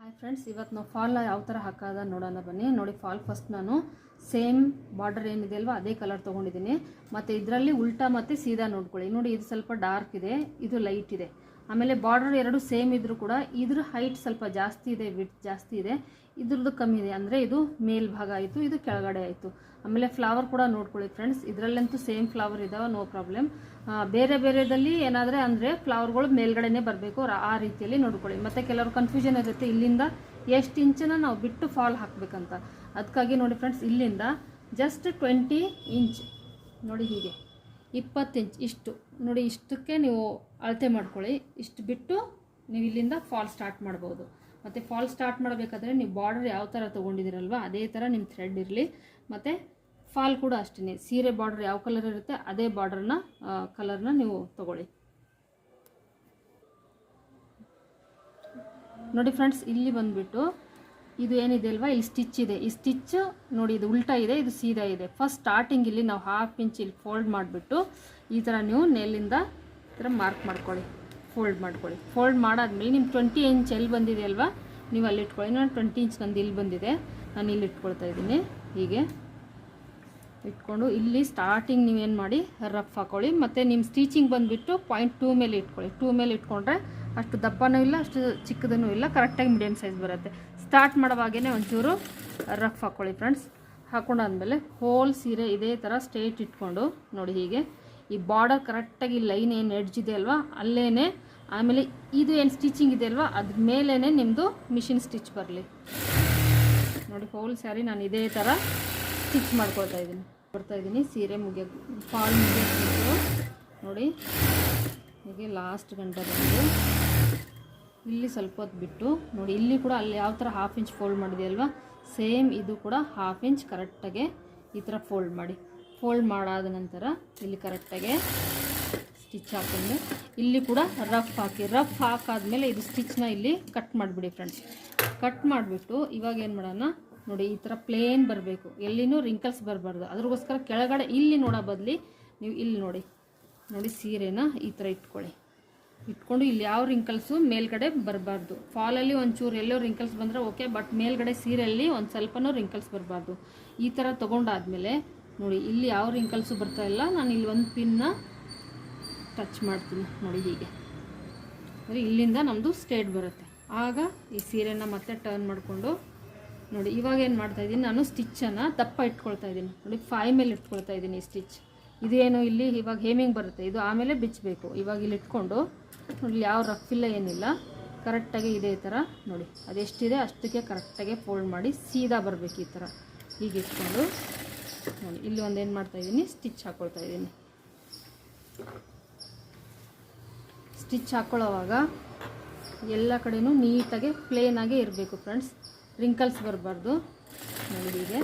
Hi friends ಇವತ್ತು ನಾವು fall ಯಾವ ಥರ ಹಾಕೋದ ನೋಡೋಣ ಬನ್ನಿ. ನೋಡಿ ಫಾಲ್ ಫಸ್ಟ್ ನಾನು ಸೇಮ್ ಬಾರ್ಡರ್ ಏನಿದೆ ಅಲ್ವಾ, ಅದೇ ಕಲರ್ ತೊಗೊಂಡಿದ್ದೀನಿ. ಮತ್ತು ಇದರಲ್ಲಿ ಉಲ್ಟಾ ಮತ್ತು ಸೀದಾ ನೋಡ್ಕೊಳ್ಳಿ. ನೋಡಿ ಇದು ಸ್ವಲ್ಪ ಡಾರ್ಕ್ ಇದೆ, ಇದು ಲೈಟ್ ಇದೆ. ಆಮೇಲೆ ಬಾರ್ಡರ್ ಎರಡು ಸೇಮ್ ಇದ್ರು ಕೂಡ ಇದ್ರ ಹೈಟ್ ಸ್ವಲ್ಪ ಜಾಸ್ತಿ ಇದೆ ವಿಟ್ ಜಾಸ್ತಿ ಇದೆ. ಇದ್ರದ್ದು ಕಮ್ಮಿ ಇದೆ. ಅಂದರೆ ಇದು ಮೇಲ್ಭಾಗ ಆಯಿತು, ಇದು ಕೆಳಗಡೆ ಆಯಿತು. ಆಮೇಲೆ ಫ್ಲವರ್ ಕೂಡ ನೋಡ್ಕೊಳ್ಳಿ ಫ್ರೆಂಡ್ಸ್ ಇದರಲ್ಲಂತೂ ಸೇಮ್ ಫ್ಲವರ್ ಇದಾವೆ ನೋ ಪ್ರಾಬ್ಲಮ್ ಬೇರೆ ಬೇರೆದಲ್ಲಿ ಏನಾದರೆ ಅಂದರೆ ಫ್ಲವರ್ಗಳು ಮೇಲ್ಗಡೆನೇ ಬರಬೇಕು. ಆ ರೀತಿಯಲ್ಲಿ ನೋಡ್ಕೊಳ್ಳಿ. ಮತ್ತು ಕೆಲವರು ಕನ್ಫ್ಯೂಷನ್ ಇರುತ್ತೆ, ಇಲ್ಲಿಂದ ಎಷ್ಟು ಇಂಚನ್ನು ನಾವು ಬಿಟ್ಟು ಫಾಲ್ ಹಾಕಬೇಕಂತ. ಅದಕ್ಕಾಗಿ ನೋಡಿ ಫ್ರೆಂಡ್ಸ್ ಇಲ್ಲಿಂದ ಜಸ್ಟ್ ಟ್ವೆಂಟಿ ಇಂಚ್ ನೋಡಿ ಹೀಗೆ. ಇಪ್ಪತ್ತು ಇಂಚ್ ಇಷ್ಟು. ನೋಡಿ, ಇಷ್ಟಕ್ಕೆ ನೀವು ಅಳತೆ ಮಾಡ್ಕೊಳ್ಳಿ. ಇಷ್ಟು ಬಿಟ್ಟು ನೀವು ಇಲ್ಲಿಂದ ಫಾಲ್ ಸ್ಟಾರ್ಟ್ ಮಾಡ್ಬೋದು. ಮತ್ತು ಫಾಲ್ ಸ್ಟಾರ್ಟ್ ಮಾಡಬೇಕಾದ್ರೆ ನೀವು ಬಾರ್ಡರ್ ಯಾವ ಥರ ತೊಗೊಂಡಿದ್ದೀರಲ್ವ, ಅದೇ ಥರ ನಿಮ್ಮ ಥ್ರೆಡ್ ಇರಲಿ. ಮತ್ತು ಫಾಲ್ ಕೂಡ ಅಷ್ಟೇ ಸೀರೆ ಬಾರ್ಡರ್ ಯಾವ ಕಲರ್ ಇರುತ್ತೆ, ಅದೇ ಬಾರ್ಡರ್ನ ಕಲರ್ನ ನೀವು ತಗೊಳ್ಳಿ. ನೋಡಿ ಫ್ರೆಂಡ್ಸ್ ಇಲ್ಲಿ ಬಂದುಬಿಟ್ಟು ಇದು ಏನಿದೆ ಅಲ್ವಾ? ಇಲ್ಲಿ ಸ್ಟಿಚ್ ಇದೆ. ಈ ಸ್ಟಿಚ್ ನೋಡಿ, ಇದು ಉಲ್ಟಾ ಇದೆ, ಇದು ಸೀದಾ ಇದೆ. ಫಸ್ಟ್ ಸ್ಟಾರ್ಟಿಂಗ್ ಇಲ್ಲಿ ನಾವು ಹಾಫ್ ಇಂಚ್ ಇಲ್ಲಿ ಫೋಲ್ಡ್ ಮಾಡಿಬಿಟ್ಟು, ಈ ಥರ ನೀವು ನೆಲ್ಲಿಂದ ಈ ಥರ ಮಾರ್ಕ್ ಮಾಡ್ಕೊಳ್ಳಿ. ಫೋಲ್ಡ್ ಮಾಡ್ಕೊಳ್ಳಿ. ಫೋಲ್ಡ್ ಮಾಡಾದ್ಮೇಲೆ ನಿಮ್ಮ ಟ್ವೆಂಟಿ ಇಂಚ್ ಎಲ್ಲಿ ಬಂದಿದೆ ಅಲ್ವಾ? ನೀವು ಅಲ್ಲಿ ಇಟ್ಕೊಳ್ಳಿ. ನಾನು ಟ್ವೆಂಟಿ ಇಂಚ್ ನಂದು ಇಲ್ಲಿ ಬಂದಿದೆ. ನಾನು ಇಲ್ಲಿ ಇಟ್ಕೊಳ್ತಾ ಇದ್ದೀನಿ. ಹೀಗೆ. ಇಟ್ಕೊಂಡು ಇಲ್ಲಿ ಸ್ಟಾರ್ಟಿಂಗ್ ನೀವೇನು ಮಾಡಿ ರಫ್ ಹಾಕೊಳ್ಳಿ. ಮತ್ತು ನಿಮ್ಮ ಸ್ಟಿಚಿಂಗ್ ಬಂದುಬಿಟ್ಟು ಪಾಯಿಂಟ್ ಟೂ ಮೇಲೆ ಇಟ್ಕೊಳ್ಳಿ. ಟೂ ಮೇಲೆ ಇಟ್ಕೊಂಡ್ರೆ ಅಷ್ಟು ದಪ್ಪನೂ ಇಲ್ಲ, ಅಷ್ಟು ಚಿಕ್ಕದೂ ಇಲ್ಲ. ಕರೆಕ್ಟಾಗಿ ಮೀಡಿಯಮ್ ಸೈಜ್ ಬರುತ್ತೆ. ಸ್ಟಾರ್ಟ್ ಮಾಡೋವಾಗೇ ಒಂಚೂರು ರಫ್ ಹಾಕ್ಕೊಳ್ಳಿ ಫ್ರೆಂಡ್ಸ್. ಹಾಕೊಂಡಾದ್ಮೇಲೆ ಹೋಲ್ ಸೀರೆ ಇದೇ ಥರ ಸ್ಟ್ರೇಟ್ ಇಟ್ಕೊಂಡು ನೋಡಿ ಹೀಗೆ. ಈ ಬಾರ್ಡರ್ ಕರೆಕ್ಟಾಗಿ ಲೈನ್ ಏನು ಇದೆ ಅಲ್ವಾ? ಅಲ್ಲೇ ಆಮೇಲೆ ಇದು ಏನು ಸ್ಟಿಚಿಂಗ್ ಇದೆ ಅಲ್ವಾ? ಅದ್ರ ಮೇಲೇ ನಿಮ್ಮದು ಮಿಷಿನ್ ಸ್ಟಿಚ್ ಬರಲಿ. ನೋಡಿ ಹೋಲ್ ಸ್ಯಾರಿ ನಾನು ಇದೇ ಥರ ಸ್ಟಿಚ್ ಮಾಡ್ಕೊಳ್ತಾ ಇದ್ದೀನಿ. ಬರ್ತಾ ಇದ್ದೀನಿ. ಸೀರೆ ಮುಗಿಯ ಫಾಲ್ ಮುಗಿಯೋದು ನೋಡಿ, ಹೀಗೆ ಲಾಸ್ಟ್ ಗಂಟೆ ಬಂದು. ಇಲ್ಲಿ ಸ್ವಲ್ಪ ಹೊತ್ತು ಬಿಟ್ಟು ನೋಡಿ, ಇಲ್ಲಿ ಕೂಡ ಅಲ್ಲಿ ಯಾವ ಥರ ಹಾಫ್ ಇಂಚ್ ಫೋಲ್ಡ್ ಮಾಡಿದೆಯಲ್ವ ಸೇಮ್ ಇದು ಕೂಡ ಹಾಫ್ ಇಂಚ್ ಕರೆಕ್ಟಾಗೆ ಈ ಥರ ಫೋಲ್ಡ್ ಮಾಡಿ. ಫೋಲ್ಡ್ ಮಾಡಾದ ನಂತರ ಇಲ್ಲಿ ಕರೆಕ್ಟಾಗೆ ಸ್ಟಿಚ್ ಹಾಕೊಂಡು ಇಲ್ಲಿ ಕೂಡ ರಫ್ ಹಾಕಿ ರಫ್ ಹಾಕಾದ್ಮೇಲೆ ಇದು ಸ್ಟಿಚ್ನ ಇಲ್ಲಿ ಕಟ್ ಮಾಡಿಬಿಡಿ ಫ್ರೆಂಡ್ಸ್ ಕಟ್ ಮಾಡಿಬಿಟ್ಟು ಇವಾಗ ಏನು ಮಾಡೋಣ? ನೋಡಿ, ಈ ಥರ ಪ್ಲೇನ್ ಬರಬೇಕು. ಎಲ್ಲಿನೂ ರಿಂಕಲ್ಸ್ ಬರಬಾರ್ದು. ಅದ್ರಗೋಸ್ಕರ ಕೆಳಗಡೆ ಇಲ್ಲಿ ನೋಡೋ ಬದಲಿ ನೀವು ಇಲ್ಲಿ ನೋಡಿ. ನೋಡಿ, ಸೀರೆನ ಈ ಥರ ಇಟ್ಕೊಳ್ಳಿ. ಇಟ್ಕೊಂಡು ಇಲ್ಲಿ ಯಾವ ರಿಂಕಲ್ಸು ಮೇಲ್ಗಡೆ ಬರಬಾರ್ದು. ಫಾಲಲ್ಲಿ ಒಂಚೂರು ಎಲ್ಲೋ ರಿಂಕಲ್ಸ್ ಬಂದರೆ ಓಕೆ ಬಟ್ ಮೇಲ್ಗಡೆ ಸೀರೆಯಲ್ಲಿ ಒಂದು ಸ್ವಲ್ಪನೂ ರಿಂಕಲ್ಸ್ ಬರಬಾರ್ದು. ಈ ಥರ ತೊಗೊಂಡಾದ್ಮೇಲೆ ನೋಡಿ, ಇಲ್ಲಿ ಯಾವ ರಿಂಕಲ್ಸು ಬರ್ತಾ ಇಲ್ಲ, ನಾನು ಇಲ್ಲಿ ಒಂದು ಪಿನ್ನ ಟಚ್ ಮಾಡ್ತೀನಿ. ನೋಡಿ ಹೀಗೆ. ಅಂದರೆ ಇಲ್ಲಿಂದ ನಮ್ಮದು ಸ್ಟೇಟ್ ಬರುತ್ತೆ. ಆಗ ಈ ಸೀರೆನ ಮತ್ತೆ ಟರ್ನ್ ಮಾಡಿಕೊಂಡು ನೋಡಿ, ಇವಾಗ ಏನು ಮಾಡ್ತಾಯಿದ್ದೀನಿ ನಾನು ಸ್ಟಿಚ್ಚನ್ನು ದಪ್ಪ ಇಟ್ಕೊಳ್ತಾ ಇದ್ದೀನಿ ನೋಡಿ ಫೈ ಮೇಲೆ ಇಟ್ಕೊಳ್ತಾ ಇದ್ದೀನಿ ಈ ಸ್ಟಿಚ್ ಇದೇನು ಇಲ್ಲಿ ಇವಾಗ ಹೇಮಿಂಗ್ ಬರುತ್ತೆ. ಇದು ಆಮೇಲೆ ಬಿಚ್ಚಬೇಕು. ಇವಾಗ ಇಲ್ಲಿ ಇಟ್ಕೊಂಡು ಇಲ್ಲಿ ಯಾವ ರಫ್ ಇಲ್ಲ, ಏನಿಲ್ಲ. ಕರೆಕ್ಟಾಗಿ ಇದೇ ಥರ ನೋಡಿ, ಅದೆಷ್ಟಿದೆ ಅಷ್ಟಕ್ಕೆ ಕರೆಕ್ಟಾಗಿ ಫೋಲ್ಡ್ ಮಾಡಿ ಸೀದಾ ಬರಬೇಕು ಈ ಥರ ಹೀಗೆ ಇಟ್ಕೊಂಡು ನೋಡಿ, ಇಲ್ಲಿ ಒಂದು ಏನು ಮಾಡ್ತಾ ಇದ್ದೀನಿ ಸ್ಟಿಚ್ ಹಾಕ್ಕೊಳ್ತಾ ಇದ್ದೀನಿ ಸ್ಟಿಚ್ ಹಾಕ್ಕೊಳ್ಳೋವಾಗ ಎಲ್ಲ ಕಡೆಯೂ ನೀಟಾಗಿ ಪ್ಲೇನಾಗೆ ಇರಬೇಕು ಫ್ರೆಂಡ್ಸ್ ರಿಂಕಲ್ಸ್ ಬರಬಾರ್ದು. ನೋಡಿ ಹೀಗೆ.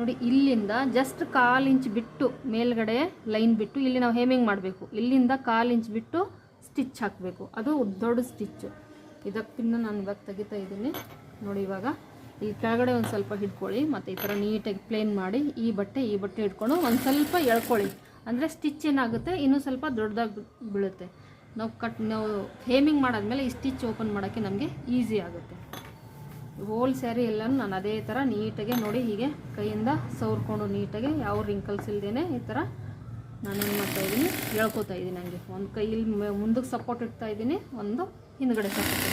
ನೋಡಿ, ಇಲ್ಲಿಂದ ಜಸ್ಟ್ ಕಾಲು ಇಂಚ್ ಬಿಟ್ಟು ಮೇಲ್ಗಡೆ ಲೈನ್ ಬಿಟ್ಟು ಇಲ್ಲಿ ನಾವು ಹೇಮಿಂಗ್ ಮಾಡಬೇಕು. ಇಲ್ಲಿಂದ ಕಾಲು ಇಂಚ್ ಬಿಟ್ಟು ಸ್ಟಿಚ್ ಹಾಕಬೇಕು. ಅದು ದೊಡ್ಡ ಸ್ಟಿಚ್ಚು ಇದಕ್ಕೆ ಪಿನ್ನ ನಾನು ಇವಾಗ ತೆಗಿತಾ ಇದ್ದೀನಿ. ನೋಡಿ, ಇವಾಗ ಈ ಕೆಳಗಡೆ ಒಂದು ಸ್ವಲ್ಪ ಹಿಡ್ಕೊಳ್ಳಿ. ಮತ್ತು ಈ ಥರ ನೀಟಾಗಿ ಪ್ಲೇನ್ ಮಾಡಿ ಈ ಬಟ್ಟೆ ಈ ಬಟ್ಟೆ ಹಿಡ್ಕೊಂಡು ಒಂದು ಸ್ವಲ್ಪ ಎಳ್ಕೊಳ್ಳಿ. ಅಂದರೆ ಸ್ಟಿಚ್ ಏನಾಗುತ್ತೆ? ಇನ್ನೂ ಸ್ವಲ್ಪ ದೊಡ್ಡದಾಗಿ ಬೀಳುತ್ತೆ. ನಾವು ಕಟ್ ನಾವು ಹೇಮಿಂಗ್ ಮಾಡಾದ್ಮೇಲೆ ಈ ಸ್ಟಿಚ್ ಓಪನ್ ಮಾಡೋಕ್ಕೆ ನಮಗೆ ಈಸಿ ಆಗುತ್ತೆ. ಹೋಲ್ ಸ್ಯಾರಿ ಎಲ್ಲನೂ ನಾನು ಅದೇ ಥರ ನೀಟಾಗೆ ನೋಡಿ ಹೀಗೆ ಕೈಯಿಂದ ಸವರ್ಕೊಂಡು ನೀಟಾಗೆ ಯಾವ ರಿಂಕಲ್ಸ್ ಇಲ್ಲದೇ ಈ ಥರ ನಾನು ಏನು ಮಾಡ್ತಾ ಇದ್ದೀನಿ, ಹೇಳ್ಕೊತಾ ಇದ್ದೀನಿ ನನಗೆ ಒಂದು ಕೈಯಲ್ಲಿ ಮುಂದಕ್ಕೆ ಸಪೋರ್ಟ್ ಇಡ್ತಾ ಇದ್ದೀನಿ, ಒಂದು ಹಿಂದ್ಗಡೆ ಸಪೋರ್ಟ್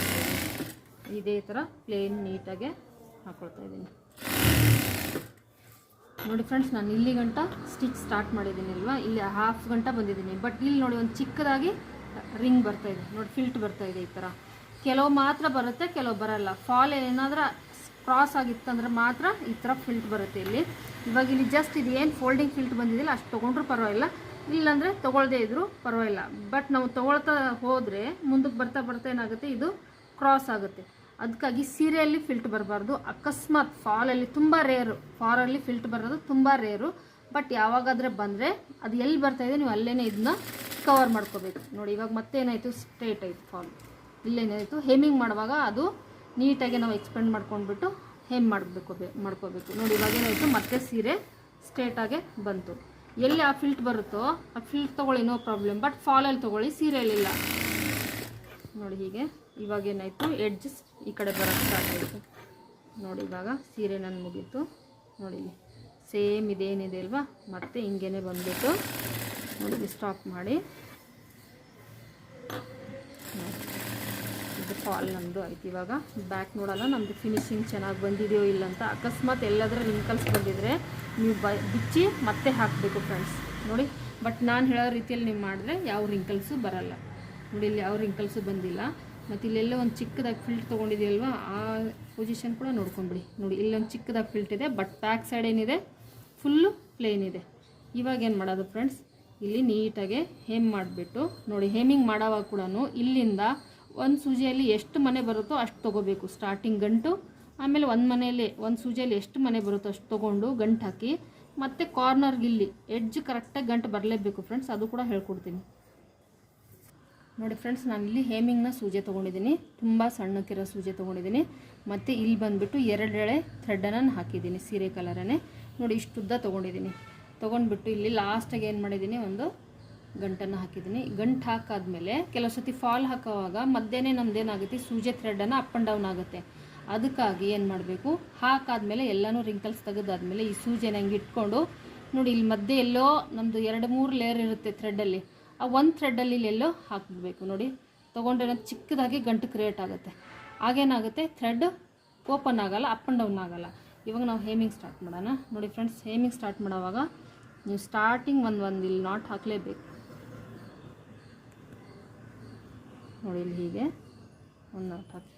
ಇದೇ ಥರ ಪ್ಲೇನ್ ನೀಟಾಗೆ ಹಾಕ್ಕೊಳ್ತಾ ಇದ್ದೀನಿ. ನೋಡಿ ಫ್ರೆಂಡ್ಸ್ ನಾನು ಇಲ್ಲಿ ಗಂಟ ಸ್ಟಿಚ್ ಸ್ಟಾರ್ಟ್ ಮಾಡಿದ್ದೀನಿ ಅಲ್ವಾ? ಇಲ್ಲಿ ಹಾಫ್ ಗಂಟ ಬಂದಿದ್ದೀನಿ. ಬಟ್ ಇಲ್ಲಿ ನೋಡಿ ಒಂದು ಚಿಕ್ಕದಾಗಿ ರಿಂಗ್ ಬರ್ತಾ ಇದೆ. ನೋಡಿ ಫಿಲ್ಟ್ ಬರ್ತಾ ಇದೆ ಈ ಥರ. ಕೆಲವು ಮಾತ್ರ ಬರುತ್ತೆ, ಕೆಲವು ಬರಲ್ಲ. ಫಾಲ್ ಏನಾದರೂ ಕ್ರಾಸ್ ಆಗಿತ್ತಂದ್ರೆ ಮಾತ್ರ ಈ ಥರ ಫಿಲ್ಟ್ ಬರುತ್ತೆ ಇಲ್ಲಿ. ಇವಾಗ ಇಲ್ಲಿ ಜಸ್ಟ್ ಇದು ಏನು ಫೋಲ್ಡಿಂಗ್ ಫಿಲ್ಟ್ ಬಂದಿದೆಯಲ್ಲ ಅಷ್ಟು ತೊಗೊಂಡ್ರೂ ಪರವಾಗಿಲ್ಲ. ಇಲ್ಲಾಂದರೆ ತೊಗೊಳ್ದೇ ಇದ್ರೂ ಪರವಾಗಿಲ್ಲ. ಬಟ್ ನಾವು ತೊಗೊಳ್ತಾ ಹೋದರೆ, ಮುಂದಕ್ಕೆ ಬರ್ತಾ ಬರ್ತಾ ಏನಾಗುತ್ತೆ, ಇದು ಕ್ರಾಸ್ ಆಗುತ್ತೆ. ಅದಕ್ಕಾಗಿ ಸೀರೆಯಲ್ಲಿ ಫಿಲ್ಟ್ ಬರಬಾರ್ದು. ಅಕಸ್ಮಾತ್ ಫಾಲಲ್ಲಿ ತುಂಬ ರೇರು ಫಾರಲ್ಲಿ ಫಿಲ್ಟ್ ಬರೋದು ತುಂಬ ರೇರು ಬಟ್ ಯಾವಾಗಾದರೆ ಬಂದರೆ ಅದು ಎಲ್ಲಿ ಬರ್ತಾ ಇದೆ, ನೀವು ಅಲ್ಲೇ ಇದನ್ನ ಕವರ್ ಮಾಡ್ಕೋಬೇಕು. ನೋಡಿ, ಇವಾಗ ಮತ್ತೇನಾಯಿತು ಸ್ಟ್ರೇಟ್ ಆಯಿತು ಫಾಲ್ ಇಲ್ಲೇನಾಯಿತು ಹೇಮಿಂಗ್ ಮಾಡುವಾಗ ಅದು ನೀಟಾಗಿ ನಾವು ಎಕ್ಸ್ಪೆಂಡ್ ಮಾಡ್ಕೊಂಡ್ಬಿಟ್ಟು ಹೆಮ್ ಮಾಡಬೇಕು, ಮಾಡ್ಕೋಬೇಕು. ನೋಡಿ, ಇವಾಗ ಏನಾಯಿತು? ಮತ್ತೆ ಸೀರೆ ಸ್ಟ್ರೇಟಾಗೆ ಬಂತು. ಎಲ್ಲಿ ಆ ಫಿಲ್ಟ್ ಬರುತ್ತೋ, ಆ ಫಿಲ್ಟ್ ತೊಗೊಳ್ಳಿ ನೋ ಪ್ರಾಬ್ಲಮ್ ಬಟ್ ಫಾಲಲ್ಲಿ ತೊಗೊಳ್ಳಿ ಸೀರೆಯಲ್ಲಿಲ್ಲ ನೋಡಿ ಹೀಗೆ. ಇವಾಗ ಏನಾಯಿತು? ಎಡ್ಜಸ್ ಈ ಕಡೆ ಬರೋಕ್ಕೆ ಸ್ಟಾರ್ಟ್ ಆಯಿತು. ನೋಡಿ, ಇವಾಗ ಸೀರೆ ನನ್ನ ಮುಗೀತು. ನೋಡಿ ಸೇಮ್ ಇದೇನಿದೆ ಅಲ್ವಾ? ಮತ್ತೆ ಹಿಂಗೇನೆ ಬಂದ್ಬಿಟ್ಟು ನೋಡಿ ಸ್ಟಾಪ್ ಮಾಡಿ. ಇದು ಫಾಲ್ ನಮ್ಮದು ಆಯ್ತು. ಇವಾಗ ಬ್ಯಾಕ್ ನೋಡೋಲ್ಲ ನಮ್ಮದು ಫಿನಿಶಿಂಗ್ ಚೆನ್ನಾಗಿ ಬಂದಿದೆಯೋ ಇಲ್ಲ ಅಂತ. ಅಕಸ್ಮಾತ್ ಎಲ್ಲಾದರೂ ರಿಂಕಲ್ಸ್ ಬಂದಿದ್ರೆ ನೀವು ಬ, ಬಿಚ್ಚಿ ಮತ್ತೆ ಹಾಕಬೇಕು ಫ್ರೆಂಡ್ಸ್ ನೋಡಿ ಬಟ್ ನಾನು ಹೇಳೋ ರೀತಿಯಲ್ಲಿ ನೀವು ಮಾಡಿದ್ರೆ ಯಾವ ರಿಂಕಲ್ಸು ಬರಲ್ಲ. ನೋಡಿ, ಇಲ್ಲಿ ಯಾವ ರಿಂಕಲ್ಸು ಬಂದಿಲ್ಲ. ಮತ್ತು ಇಲ್ಲೆಲ್ಲ ಒಂದು ಚಿಕ್ಕದಾಗಿ ಫಿಲ್ಟ್ ತೊಗೊಂಡಿದೆಯಲ್ವಾ, ಆ ಪೊಸಿಷನ್ ಕೂಡ ನೋಡ್ಕೊಂಬಿಡಿ ನೋಡಿ, ಇಲ್ಲೊಂದು ಚಿಕ್ಕದಾಗಿ ಫಿಲ್ಟ್ ಇದೆ ಬಟ್ ಬ್ಯಾಕ್ ಸೈಡ್ ಏನಿದೆ? ಫುಲ್ಲು ಪ್ಲೇನ್ ಇದೆ. ಇವಾಗ ಏನು ಮಾಡೋದು ಫ್ರೆಂಡ್ಸ್ ಇಲ್ಲಿ ನೀಟಾಗೆ ಹೇಮ್ ಮಾಡಿಬಿಟ್ಟು, ನೋಡಿ, ಹೇಮಿಂಗ್ ಮಾಡೋವಾಗ ಕೂಡ ಇಲ್ಲಿಂದ ಒಂದು ಸೂಜಿಯಲ್ಲಿ ಎಷ್ಟು ಮನೆ ಬರುತ್ತೋ ಅಷ್ಟು ತೊಗೋಬೇಕು ಸ್ಟಾರ್ಟಿಂಗ್ ಗಂಟು. ಆಮೇಲೆ ಒಂದು ಮನೆಯಲ್ಲಿ, ಒಂದು ಸೂಜಿಯಲ್ಲಿ ಎಷ್ಟು ಮನೆ ಬರುತ್ತೋ ಅಷ್ಟು ತೊಗೊಂಡು ಗಂಟು ಹಾಕಿ. ಮತ್ತು ಕಾರ್ನರ್ಗೆ ಇಲ್ಲಿ ಎಡ್ಜ್ ಕರೆಕ್ಟಾಗಿ ಗಂಟು ಬರಲೇಬೇಕು ಫ್ರೆಂಡ್ಸ್ ಅದು ಕೂಡ ಹೇಳ್ಕೊಡ್ತೀನಿ. ನೋಡಿ ಫ್ರೆಂಡ್ಸ್ ನಾನು ಇಲ್ಲಿ ಹೇಮಿಂಗ್ನ ಸೂಜೆ ತೊಗೊಂಡಿದ್ದೀನಿ. ತುಂಬ ಸಣ್ಣಕ್ಕಿರೋ ಸೂಜೆ ತೊಗೊಂಡಿದ್ದೀನಿ. ಮತ್ತು ಇಲ್ಲಿ ಬಂದುಬಿಟ್ಟು ಎರಡೆಳೆ ಥ್ರೆಡನ್ನು ಹಾಕಿದ್ದೀನಿ, ಸೀರೆ ಕಲರನ್ನೇ ನೋಡಿ ಇಷ್ಟುದ್ದ ತೊಗೊಂಡಿದ್ದೀನಿ. ತೊಗೊಂಡ್ಬಿಟ್ಟು ಇಲ್ಲಿ ಲಾಸ್ಟಾಗಿ ಏನು ಮಾಡಿದ್ದೀನಿ, ಒಂದು ಗಂಟನ್ನು ಹಾಕಿದ್ದೀನಿ. ಗಂಟು ಹಾಕಾದ್ಮೇಲೆ ಕೆಲವು ಸತಿ ಫಾಲ್ ಹಾಕೋವಾಗ ಮಧ್ಯನೇ ನಮ್ದೇನಾಗುತ್ತೆ ಸೂಜಿ ಥ್ರೆಡ್ಡನ್ನು ಅಪ್ ಆ್ಯಂಡ್ ಡೌನ್ ಆಗುತ್ತೆ. ಅದಕ್ಕಾಗಿ ಏನು ಮಾಡಬೇಕು? ಹಾಕಾದ್ಮೇಲೆ ಎಲ್ಲನೂ ರಿಂಕಲ್ಸ್ ತೆಗೆದಾದ್ಮೇಲೆ ಈ ಸೂಜೆನ ಹಂಗೆ ಇಟ್ಕೊಂಡು, ನೋಡಿ ಇಲ್ಲಿ ಮಧ್ಯೆ ಎಲ್ಲೋ ನಮ್ಮದು ಎರಡು ಮೂರು ಲೇಯರ್ ಇರುತ್ತೆ ಥ್ರೆಡ್ಡಲ್ಲಿ ಆ ಒಂದು ಥ್ರೆಡ್ಡಲ್ಲಿ ಇಲ್ಲೆಲ್ಲೋ ಹಾಕಬೇಕು ನೋಡಿ. ತೊಗೊಂಡ್ರೆ ಚಿಕ್ಕದಾಗಿ ಗಂಟು ಕ್ರಿಯೇಟ್ ಆಗುತ್ತೆ. ಆಗೇನಾಗುತ್ತೆ ಥ್ರೆಡ್ ಓಪನ್ ಆಗೋಲ್ಲ ಅಪ್ ಆ್ಯಂಡ್ ಡೌನ್ ಆಗೋಲ್ಲ. ಇವಾಗ ನಾವು ಹೇಮಿಂಗ್ ಸ್ಟಾರ್ಟ್ ಮಾಡೋಣ. ನೋಡಿ ಫ್ರೆಂಡ್ಸ್ ಹೇಮಿಂಗ್ ಸ್ಟಾರ್ಟ್ ಮಾಡೋವಾಗ ನೀವು ಸ್ಟಾರ್ಟಿಂಗ್ ಒಂದು ಒಂದು ಇಲ್ಲಿ ನಾಟ್ ಹಾಕಲೇಬೇಕು. ನೋಡಿ ಇಲ್ಲಿ ಹೀಗೆ. ಒಂದು ಹಾಕಿ.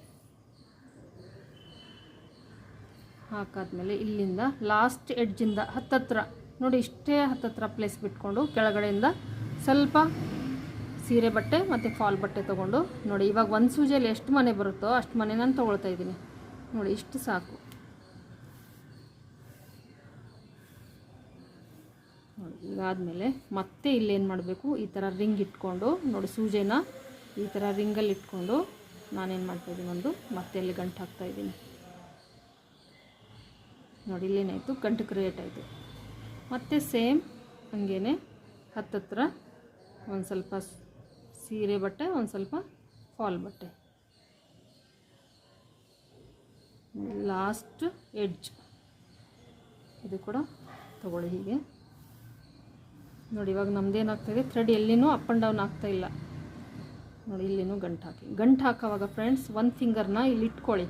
ಹಾಕಾದ್ಮೇಲೆ ಇಲ್ಲಿಂದ ಲಾಸ್ಟ್ ಎಡ್ಜಿಂದ ಹತ್ತತ್ರ. ನೋಡಿ ಇಷ್ಟೇ ಹತ್ತತ್ರ ಪ್ಲೇಸ್ ಬಿಟ್ಕೊಂಡು ಕೆಳಗಡೆಯಿಂದ ಸ್ವಲ್ಪ ಸೀರೆ ಬಟ್ಟೆ ಮತ್ತು ಫಾಲ್ ಬಟ್ಟೆ ತೊಗೊಂಡು ನೋಡಿ ಇವಾಗ ಒಂದು ಸೂಜಿಯಲ್ಲಿ ಎಷ್ಟು ಮನೆ ಬರುತ್ತೋ ಅಷ್ಟು ಮನೆ ನಾನು ತೊಗೊಳ್ತಾ ಇದ್ದೀನಿ. ನೋಡಿ ಇಷ್ಟು ಸಾಕು. ನೋಡಿ ಇದಾದಮೇಲೆ ಮತ್ತೆ ಇಲ್ಲೇನು ಮಾಡಬೇಕು? ಈ ಥರ ರಿಂಗ್ ಇಟ್ಕೊಂಡು ನೋಡಿ ಸೂಜೆನ ಈ ಥರ ರಿಂಗಲ್ಲಿ ಇಟ್ಕೊಂಡು ನಾನೇನು ಮಾಡ್ತಾಯಿದ್ದೀನಿ ಒಂದು ಮತ್ತೆ ಇಲ್ಲಿ ಗಂಟು ಹಾಕ್ತಾಯಿದ್ದೀನಿ ನೋಡಿ ಇಲ್ಲೇನಾಯಿತು ಗಂಟು ಕ್ರಿಯೇಟ್ ಆಯಿತು. ಮತ್ತು ಸೇಮ್ ಹಂಗೇ ಹತ್ತತ್ರ ಒಂದು ಸ್ವಲ್ಪ ಸೀರೆ ಬಟ್ಟೆ, ಒಂದು ಸ್ವಲ್ಪ ಫಾಲ್ ಬಟ್ಟೆ. ಲಾಸ್ಟ್ ಎಡ್ಜ್ ಇದು ಕೂಡ ತಗೊಳ್ಳಿ ಹೀಗೆ. ನೋಡಿ, ಇವಾಗ ನಮ್ದೇನಾಗ್ತಾಯಿದೆ ಥ್ರೆಡ್ ಎಲ್ಲಿನೂ ಅಪ್ ಆ್ಯಂಡ್ ಡೌನ್ ಆಗ್ತಾಯಿಲ್ಲ ನೋಡಿ, ಇಲ್ಲಿನೂ ಗಂಟು ಹಾಕಿ. ಗಂಟು ಹಾಕೋವಾಗ ಫ್ರೆಂಡ್ಸ್ ಒಂದು ಫಿಂಗರ್ನ ಇಲ್ಲಿ ಇಟ್ಕೊಳ್ಳಿ.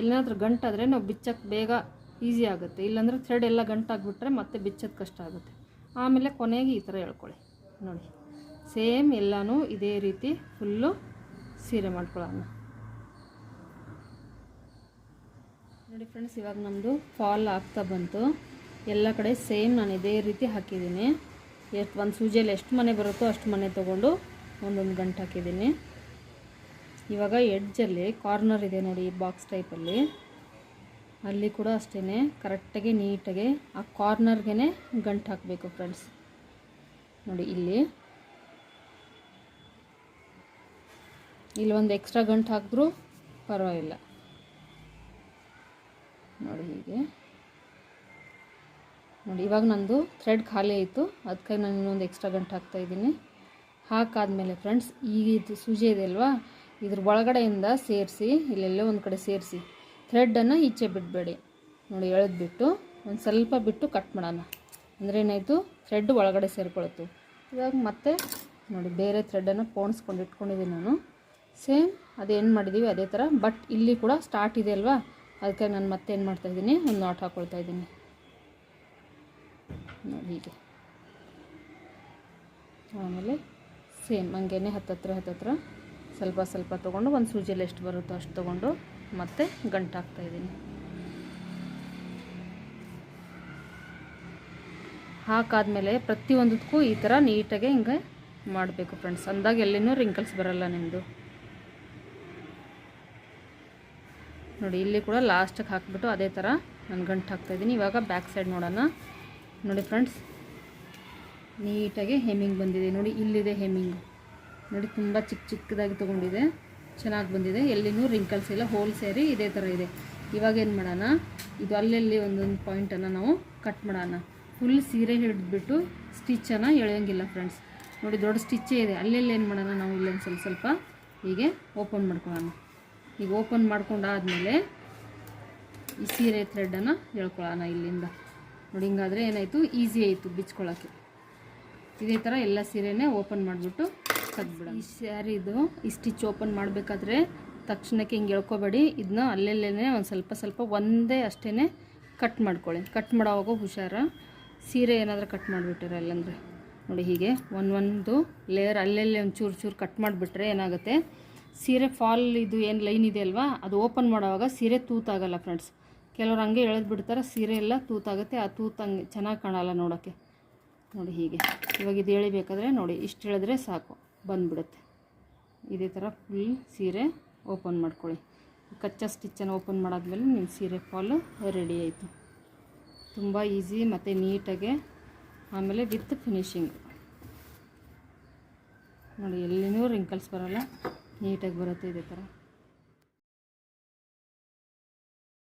ಎಲ್ಲಾದರೂ ಗಂಟಾದರೆ ನಾವು ಬಿಚ್ಚಕ್ಕೆ ಬೇಗ ಈಸಿ ಆಗುತ್ತೆ. ಇಲ್ಲಾಂದರೆ ಥ್ರೆಡ್ ಎಲ್ಲ ಗಂಟಾಗ್ಬಿಟ್ರೆ ಮತ್ತೆ ಬಿಚ್ಚೋದು ಕಷ್ಟ ಆಗುತ್ತೆ. ಆಮೇಲೆ ಕೊನೆಗೆ ಈ ಥರ ಹೇಳ್ಕೊಳ್ಳಿ. ನೋಡಿ ಸೇಮ್ ಎಲ್ಲನೂ ಇದೇ ರೀತಿ ಫುಲ್ಲು ಸೀರೆ ಮಾಡ್ಕೊಳ್ಳೋಣ. ನೋಡಿ ಫ್ರೆಂಡ್ಸ್ ಇವಾಗ ನಮ್ಮದು ಫಾಲ್ ಆಗ್ತಾ ಬಂತು. ಎಲ್ಲ ಕಡೆ ಸೇಮ್ ನಾನು ಇದೇ ರೀತಿ ಹಾಕಿದ್ದೀನಿ. ಎಷ್ಟು, ಒಂದು ಸೂಜಿಯಲ್ಲಿ ಎಷ್ಟು ಮನೆ ಬರುತ್ತೋ ಅಷ್ಟು ಮನೆ ತೊಗೊಂಡು ಒಂದೊಂದು ಗಂಟು ಹಾಕಿದ್ದೀನಿ. ಇವಾಗ ಎಡ್ಜಲ್ಲಿ ಕಾರ್ನರ್ ಇದೆ ನೋಡಿ ಬಾಕ್ಸ್ ಟೈಪಲ್ಲಿ ಅಲ್ಲಿ. ಕೂಡ ಅಷ್ಟೇ ಕರೆಕ್ಟಾಗಿ ನೀಟಾಗಿ ಆ ಕಾರ್ನರ್ಗೆ ಗಂಟು ಹಾಕಬೇಕು ಫ್ರೆಂಡ್ಸ್ ನೋಡಿ ಇಲ್ಲಿ. ಇಲ್ಲಿ ಒಂದು ಎಕ್ಸ್ಟ್ರಾ ಗಂಟು ಹಾಕಿದ್ರೂ ಪರವಾಗಿಲ್ಲ. ನೋಡಿ ಹೀಗೆ. ನೋಡಿ ಇವಾಗ ನಂದು ಥ್ರೆಡ್ ಖಾಲಿ ಆಯಿತು. ಅದಕ್ಕಾಗಿ ನಾನು ಇನ್ನೊಂದು ಎಕ್ಸ್ಟ್ರಾ ಗಂಟು ಹಾಕ್ತಾಯಿದ್ದೀನಿ ಹಾಕಾದ್ಮೇಲೆ ಫ್ರೆಂಡ್ಸ್ ಈಗ ಇದು ಸೂಜಿ ಇದೆ ಅಲ್ವಾ? ಇದ್ರ ಒಳಗಡೆಯಿಂದ ಸೇರಿಸಿ, ಇಲ್ಲೆಲ್ಲೋ ಒಂದು ಕಡೆ ಸೇರಿಸಿ. ಥ್ರೆಡ್ಡನ್ನು ಈಚೆ ಬಿಡಬೇಡಿ. ನೋಡಿ ಎಳೆದ್ಬಿಟ್ಟು ಒಂದು ಸ್ವಲ್ಪ ಬಿಟ್ಟು ಕಟ್ ಮಾಡೋಣ. ಅಂದರೆ ಏನಾಯಿತು? ಥ್ರೆಡ್ ಒಳಗಡೆ ಸೇರಿಕೊಳ್ತು ಇವಾಗ ಮತ್ತೆ, ನೋಡಿ, ಬೇರೆ ಥ್ರೆಡ್ಡನ್ನು ಪೋಣಿಸ್ಕೊಂಡು ಇಟ್ಕೊಂಡಿದ್ದೀನಿ ನಾನು. ಸೇಮ್ ಅದೇನು ಮಾಡಿದ್ದೀವಿ ಅದೇ ಥರ ಬಟ್ ಇಲ್ಲಿ ಕೂಡ ಸ್ಟಾರ್ಟ್ ಇದೆ ಅಲ್ವಾ? ಅದಕ್ಕೆ ನಾನು ಮತ್ತೆ ಏನು ಮಾಡ್ತಾಯಿದ್ದೀನಿ ಒಂದು ನಾಟ್ ಹಾಕ್ಕೊಳ್ತಾ ಇದ್ದೀನಿ. ನೋಡಿ, ಹೀಗೆ. ಆಮೇಲೆ ಸೇಮ್ ಹಂಗೇನೆ ಹತ್ತತ್ರ ಹತ್ತತ್ರ ಸ್ವಲ್ಪ ಸ್ವಲ್ಪ ತೊಗೊಂಡು ಒಂದು ಸೂಜಿಯಲ್ಲಿ ಎಷ್ಟು ಬರುತ್ತೋ ಅಷ್ಟು ತೊಗೊಂಡು ಮತ್ತೆ ಗಂಟು ಹಾಕ್ತಾಯಿದ್ದೀನಿ ಹಾಕಾದ್ಮೇಲೆ ಪ್ರತಿಯೊಂದಕ್ಕೂ ಈ ಥರ ನೀಟಾಗಿ ಹಿಂಗೆ ಮಾಡಬೇಕು ಫ್ರೆಂಡ್ಸ್ ಅಂದಾಗ ಎಲ್ಲಿನೂ ರಿಂಕಲ್ಸ್ ಬರಲ್ಲ ನಿಮ್ಮದು ನೋಡಿ, ಇಲ್ಲಿ ಕೂಡ ಲಾಸ್ಟಿಗೆ ಹಾಕ್ಬಿಟ್ಟು ಅದೇ ಥರ ನಾನು ಗಂಟು ಹಾಕ್ತಾಯಿದ್ದೀನಿ ಇವಾಗ ಬ್ಯಾಕ್ ಸೈಡ್ ನೋಡೋಣ. ನೋಡಿ ಫ್ರೆಂಡ್ಸ್ ನೀಟಾಗಿ ಹೆಮ್ಮಿಂಗ್ ಬಂದಿದೆ. ನೋಡಿ, ಇಲ್ಲಿದೆ ಹೆಮ್ಮಿಂಗ್. ನೋಡಿ, ತುಂಬ ಚಿಕ್ಕ ಚಿಕ್ಕದಾಗಿ ತೊಗೊಂಡಿದೆ. ಚೆನ್ನಾಗಿ ಬಂದಿದೆ. ಎಲ್ಲಿನೂ ರಿಂಕಲ್ಸ್ ಇಲ್ಲ. ಹೋಲ್ ಸೇರಿ ಇದೇ ಥರ ಇದೆ. ಇವಾಗ ಏನು ಮಾಡೋಣ? ಇದು ಅಲ್ಲಲ್ಲಿ ಒಂದೊಂದು ಪಾಯಿಂಟನ್ನು ನಾವು ಕಟ್ ಮಾಡೋಣ. ಫುಲ್ ಸೀರೆ ಹಿಡಿದ್ಬಿಟ್ಟು ಸ್ಟಿಚ್ಚನ್ನು ಎಳೆಯೋಂಗಿಲ್ಲ ಫ್ರೆಂಡ್ಸ್ ನೋಡಿ, ದೊಡ್ಡ ಸ್ಟಿಚ್ಚೇ ಇದೆ. ಅಲ್ಲೆಲ್ಲಿ ಏನು ಮಾಡೋಣ ನಾವು? ಇಲ್ಲೊಂದು ಸ್ವಲ್ಪ ಸ್ವಲ್ಪ ಹೀಗೆ ಓಪನ್ ಮಾಡ್ಕೊಳ್ಳೋಣ. ಈಗ ಓಪನ್ ಮಾಡ್ಕೊಂಡಾದಮೇಲೆ ಈ ಸೀರೆ ಥ್ರೆಡನ್ನು ಎಳ್ಕೊಳ್ಳೋಣ ಇಲ್ಲಿಂದ. ನೋಡಿ, ಹಿಂಗಾದರೆ ಏನಾಯಿತು? ಈಸಿ ಆಯಿತು ಬಿಚ್ಕೊಳ್ಳೋಕ್ಕೆ ಇದೇ ಥರ ಎಲ್ಲ ಸೀರೆನೇ ಓಪನ್ ಮಾಡಿಬಿಟ್ಟು ತೆಗ್ದ್ಬಿಡೋಣ ಈ ಸ್ಯಾರಿದು ಈ ಸ್ಟಿಚ್ ಓಪನ್ ಮಾಡಬೇಕಾದ್ರೆ ತಕ್ಷಣಕ್ಕೆ ಹಿಂಗೆ ಎಳ್ಕೊಬೇಡಿ. ಇದನ್ನ ಅಲ್ಲೆಲ್ಲೇ ಒಂದು ಸ್ವಲ್ಪ ಸ್ವಲ್ಪ ಒಂದೇ ಅಷ್ಟೇ ಕಟ್ ಮಾಡ್ಕೊಳ್ಳಿ. ಕಟ್ ಮಾಡೋವಾಗ ಹುಷಾರ. ಸೀರೆ ಏನಾದರೂ ಕಟ್ ಮಾಡಿಬಿಟ್ಟಿರ ಅಲ್ಲಂದರೆ ನೋಡಿ ಹೀಗೆ ಒಂದು ಒಂದು ಲೇಯರ್ ಅಲ್ಲೆಲ್ಲೇ ಒಂದು ಚೂರು ಚೂರು ಕಟ್ ಮಾಡಿಬಿಟ್ರೆ ಏನಾಗುತ್ತೆ? ಸೀರೆ ಫಾಲ್ ಇದು ಏನು ಲೈನ್ ಇದೆ ಅಲ್ವಾ? ಅದು ಓಪನ್ ಮಾಡೋವಾಗ ಸೀರೆ ತೂತಾಗಲ್ಲ ಫ್ರೆಂಡ್ಸ್. ಕೆಲವ್ರು ಹಂಗೆ ಎಳೆದು ಬಿಡ್ತಾರೆ, ಸೀರೆ ಎಲ್ಲ ತೂತಾಗುತ್ತೆ. ಆ ತೂತಂಗೆ ಚೆನ್ನಾಗಿ ಕಾಣಲ್ಲ ನೋಡೋಕ್ಕೆ. ನೋಡಿ ಹೀಗೆ. ಇವಾಗ ಇದು ಎಳಿಬೇಕಾದ್ರೆ ನೋಡಿ, ಇಷ್ಟು ಹೇಳಿದ್ರೆ ಸಾಕು, ಬಂದುಬಿಡುತ್ತೆ. ಇದೇ ಥರ ಫುಲ್ ಸೀರೆ ಓಪನ್ ಮಾಡ್ಕೊಳ್ಳಿ. ಕಚ್ಚಾ ಸ್ಟಿಚ್ಚನ್ನು ಓಪನ್ ಮಾಡಾದ್ಮೇಲೆ ನಿಮ್ಮ ಸೀರೆ ಫಾಲು ರೆಡಿ ಆಯಿತು. ತುಂಬ ಈಸಿ ಮತ್ತು ನೀಟಾಗೆ, ಆಮೇಲೆ ವಿತ್ ಫಿನಿಶಿಂಗ್ ನೋಡಿ, ಎಲ್ಲಿನೂ ರಿಂಕಲ್ಸ್ ಬರೋಲ್ಲ, ನೀಟಾಗಿ ಬರುತ್ತೆ ಇದೇ ಥರ